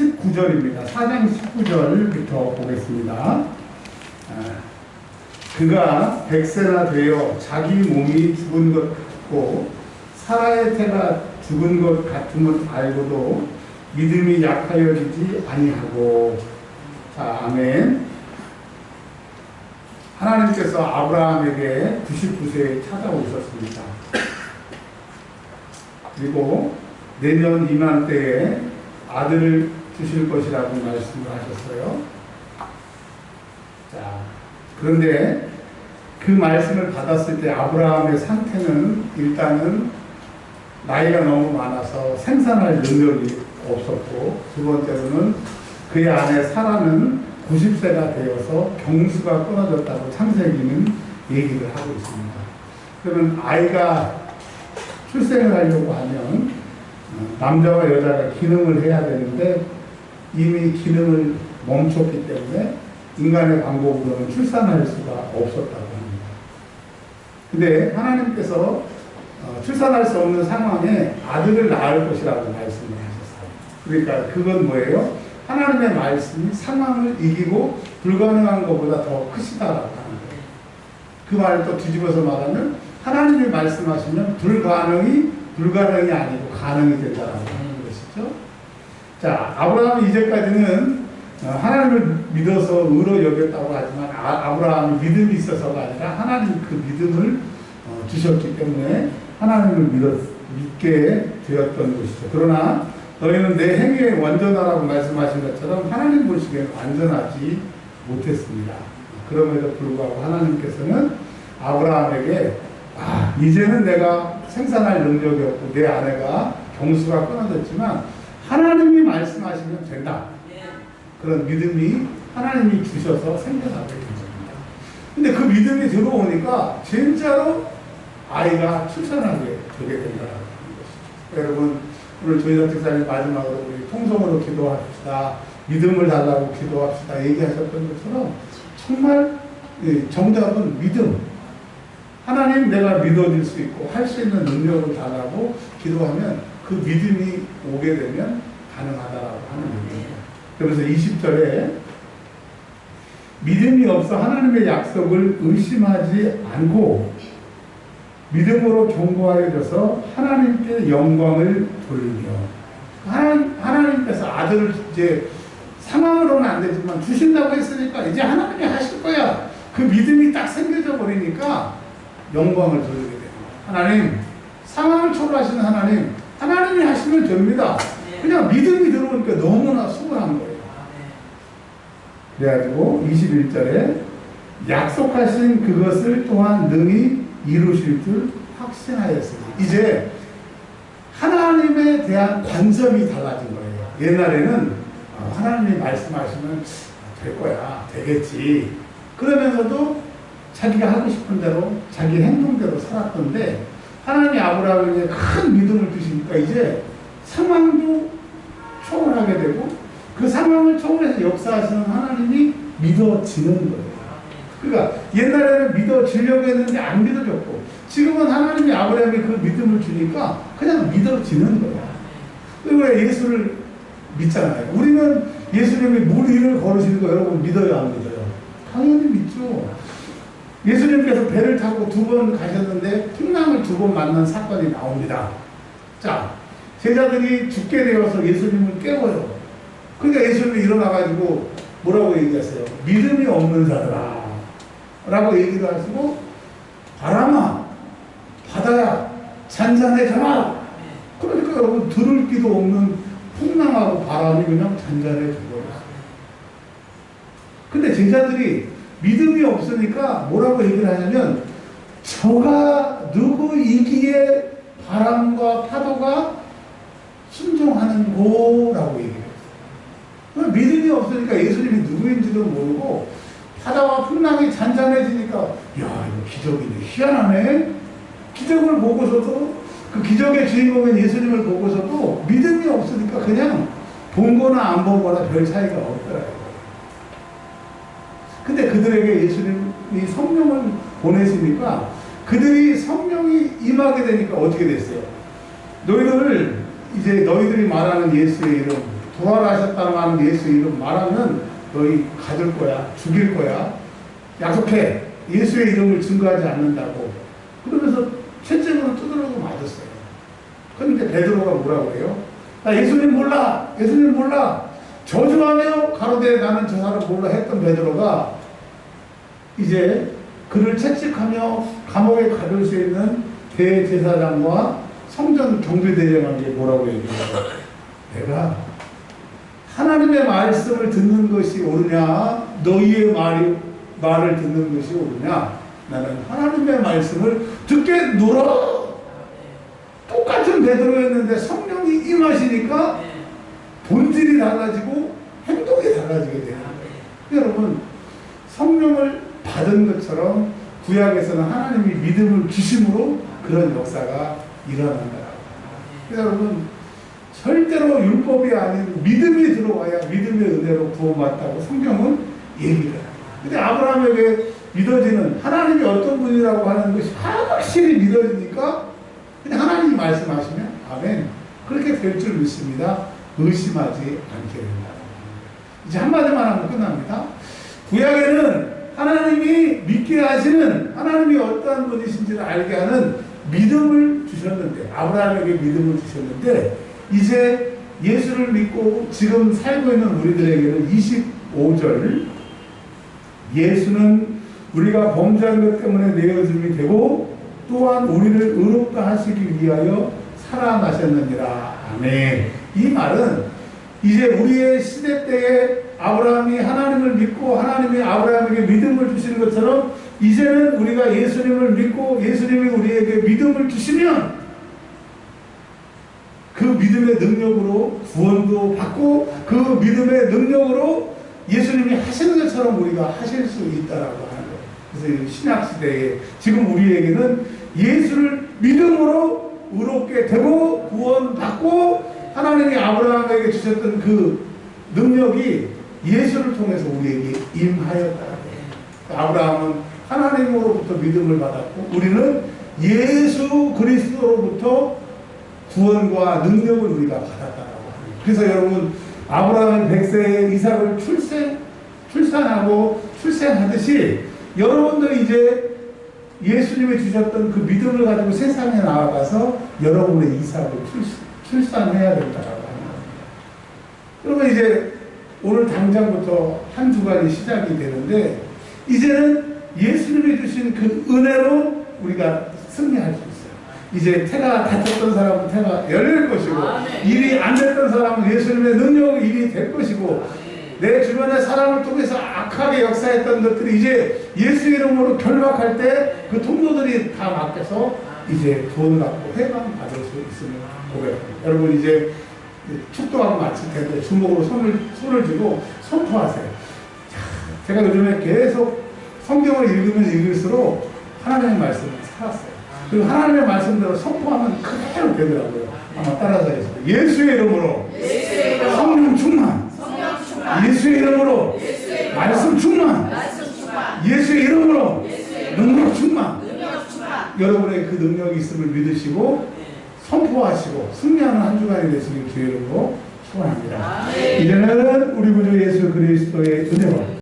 19절입니다. 4장 19절부터 보겠습니다. 아, 그가 백세나 되어 자기 몸이 죽은 것 같고 사라의 태가 죽은 것 같음을 알고도 믿음이 약하여지지 아니하고 자 아멘 하나님께서 아브라함에게 99세에 찾아오셨습니다. 그리고 내년 이맘때에 아들을 주실 것이라고 말씀을 하셨어요. 자, 그런데 그 말씀을 받았을 때 아브라함의 상태는 일단은 나이가 너무 많아서 생산할 능력이 없었고 두 번째로는 그의 아내 사라는 90세가 되어서 경수가 끊어졌다고 창세기는 얘기를 하고 있습니다. 그러면 아이가 출생을 하려고 하면 어, 남자와 여자가 기능을 해야 되는데 이미 기능을 멈췄기 때문에 인간의 방법으로는 출산할 수가 없었다고 합니다. 근데 하나님께서 어, 출산할 수 없는 상황에 아들을 낳을 것이라고 말씀을 하셨어요. 그러니까 그건 뭐예요? 하나님의 말씀이 상황을 이기고 불가능한 것보다 더 크시다라고 하는 거예요. 그 말을 또 뒤집어서 말하면 하나님이 말씀하시면 불가능이 불가능이 아니고 가능이 된다라고 하는 것이죠. 자, 아브라함이 이제까지는 어, 하나님을 믿어서 의로 여겼다고 하지만 아, 브라함이 믿음이 있어서가 아니라 하나님 그 믿음을 어, 주셨기 때문에 하나님을 믿었, 믿게 되었던 것이죠. 그러나 너희는 내 행위에 완전하라고 말씀하신 것처럼 하나님 보시기에는 완전하지 못했습니다. 그럼에도 불구하고 하나님께서는 아브라함에게 아, 이제는 내가 생산할 능력이 없고 내 아내가 경수가 끊어졌지만 하나님이 말씀하시면 된다. 그런 믿음이 하나님이 주셔서 생겨나게 된 겁니다. 근데 그 믿음이 들어오니까 진짜로 아이가 출산하게 되게 된다는 것이죠. 여러분, 오늘 조희정 특사님 마지막으로 우리 통성으로 기도합시다. 믿음을 달라고 기도합시다. 얘기하셨던 것처럼 정말 정답은 믿음. 하나님 내가 믿어질 수 있고 할 수 있는 능력을 달라고 기도하면 그 믿음이 오게 되면 가능하다라고 하는 얘기입니다. 그래서 20절에 믿음이 없어 하나님의 약속을 의심하지 않고 믿음으로 경고하여져서 하나님께 영광을 돌리며 하나님, 하나님께서 아들을 이제 상황으로는 안 되지만 주신다고 했으니까 이제 하나님이 하실 거야. 그 믿음이 딱 생겨져 버리니까 영광을 돌리게 됩니다. 하나님, 상황을 초월하시는 하나님, 하나님이 하시면 됩니다. 그냥 믿음이 들어오니까 너무나 수월한 거예요. 그래가지고 21절에 약속하신 그것을 또한 능히 이루실 줄 확신하였으니 이제 하나님에 대한 관점이 달라진 거예요. 옛날에는 어, 하나님이 말씀하시면 될 거야, 되겠지. 그러면서도 자기가 하고 싶은 대로 자기 행동대로 살았던데 하나님이 아브라함에게 큰 믿음을 주시니까 이제 상황도 초월하게 되고 그 상황을 초월해서 역사하시는 하나님이 믿어지는 거예요. 그러니까 옛날에는 믿어지려고 했는데 안 믿어졌고 지금은 하나님이 아브라함에 그 믿음을 주니까 그냥 믿어지는 거야. 그리고 예수를 믿잖아요. 우리는 예수님이 물 위를 걸으시는 거 여러분 믿어요 안 믿어요? 당연히 믿죠. 예수님께서 배를 타고 두 번 가셨는데 풍랑을 두 번 만난 사건이 나옵니다. 자, 제자들이 죽게 되어서 예수님을 깨워요. 그러니까 예수님이 일어나가지고 뭐라고 얘기하세요? 믿음이 없는 자들아. 라고 얘기도 하시고, 바람아, 바다야, 잔잔해져라. 그러니까 여러분, 들을 기도 없는 풍랑하고 바람이 그냥 잔잔해져 버렸어요. 근데 제자들이 믿음이 없으니까 뭐라고 얘기를 하냐면, 저가 누구이기에 바람과 파도가 순종하는 거라고 얘기해요. 믿음이 없으니까 예수님이 누구인지도 모르고 바다와 풍랑이 잔잔해지니까 야 이거 기적이네 희한하네 기적을 보고서도 그 기적의 주인공인 예수님을 보고서도 믿음이 없으니까 그냥 본 거나 안 본 거나 별 차이가 없더라고요. 근데 그들에게 예수님이 성령을 보내시니까 그들이 성령이 임하게 되니까 어떻게 됐어요? 너희들 이제 너희들이 말하는 예수의 이름 부활하셨다는 예수 이름 말하면 너희 가둘 거야, 죽일 거야. 약속해. 예수의 이름을 증거하지 않는다고. 그러면서 채찍으로 두드러고 맞았어요. 그런데 베드로가 뭐라고 그래요? 나 예수님 몰라. 예수님 몰라. 저주하며 가로되 나는 저 사람 몰라 했던 베드로가 이제 그를 채찍하며 감옥에 가둘 수 있는 대제사장과 성전 경비대장에게 뭐라고 얘기해요? 내가 하나님의 말씀을 듣는 것이 옳으냐 너희의 말이 말을 듣는 것이 옳으냐 나는 하나님의 말씀을 듣게 놀아 똑같은 베드로였는데 성령이 임하시니까 본질이 달라지고 행동이 달라지게 돼요. 여러분 성령을 받은 것처럼 구약에서는 하나님이 믿음을 주심으로 그런 역사가 일어난다. 여러분 절대로 율법이 아닌 믿음이 들어와야 믿음의 은혜로 구원받다고 성경은 얘기를 해요. 근데 아브라함에게 믿어지는 하나님이 어떤 분이라고 하는 것이 확실히 믿어지니까 그냥 하나님이 말씀하시면 아멘 그렇게 될 줄 믿습니다. 의심하지 않게 된다. 이제 한마디만 하면 끝납니다. 구약에는 하나님이 믿게 하시는 하나님이 어떠한 분이신지를 알게 하는 믿음을 주셨는데 아브라함에게 믿음을 주셨는데 이제 예수를 믿고 지금 살고 있는 우리들에게는 25절 예수는 우리가 범죄한 것 때문에 내어줌이 되고 또한 우리를 의롭다 하시기 위하여 살아나셨느니라. 아멘. 이 말은 이제 우리의 시대 때에 아브라함이 하나님을 믿고 하나님이 아브라함에게 믿음을 주시는 것처럼 이제는 우리가 예수님을 믿고 예수님이 우리에게 믿음을 주시면 그 믿음의 능력으로 구원도 받고 그 믿음의 능력으로 예수님이 하시는 것처럼 우리가 하실 수 있다라고 하는 거예요. 그래서 신약 시대에 지금 우리에게는 예수를 믿음으로 의롭게 되고 구원받고 하나님이 아브라함에게 주셨던 그 능력이 예수를 통해서 우리에게 임하였다. 아브라함은 하나님으로부터 믿음을 받았고 우리는 예수 그리스도로부터 구원과 능력을 우리가 합니다. 그래서 여러분 아브라함은 100세에 이삭을 출생 출산하고 출생하듯이 여러분도 이제 예수님이 주셨던 그 믿음을 가지고 세상에 나아가서 여러분의 이삭을 출산, 해야 된다라고 겁니다. 그러면 이제 오늘 당장부터 한 주간이 시작이 되는데 이제는 예수님이 주신 그 은혜로 우리가 승리할 수 있어요. 이제 태가 닫혔던 사람은 태가 열릴 것이고 아멘. 일이 안 됐던 사람은 예수님의 능력으로 일이 될 것이고 내 주변의 사람을 통해서 악하게 역사했던 것들이 이제 예수 이름으로 결박할 때 그 통로들이 다 막혀서 이제 구원 받고 해방 받을 수 있음을 고백합니다. 여러분 이제 축도하고 마칠 텐데 주먹으로 손을 손을 쥐고 선포하세요. 자, 제가 요즘에 계속 성경을 읽으면 읽을수록 하나님의 말씀을 살았어요. 그리고 하나님의 말씀대로 선포하면 그대로 되더라고요. 아마 따라서 하겠습니다. 예수의 이름으로. 성령 충만. 예수의 이름으로. 말씀 충만. 예수의 이름으로. 능력 충만. 여러분의 그 능력이 있음을 믿으시고 선포하시고 승리하는 한 주간이 되시길 주의 이름으로 축원합니다. 아멘. 이제는 우리 구주 예수 그리스도의 은혜와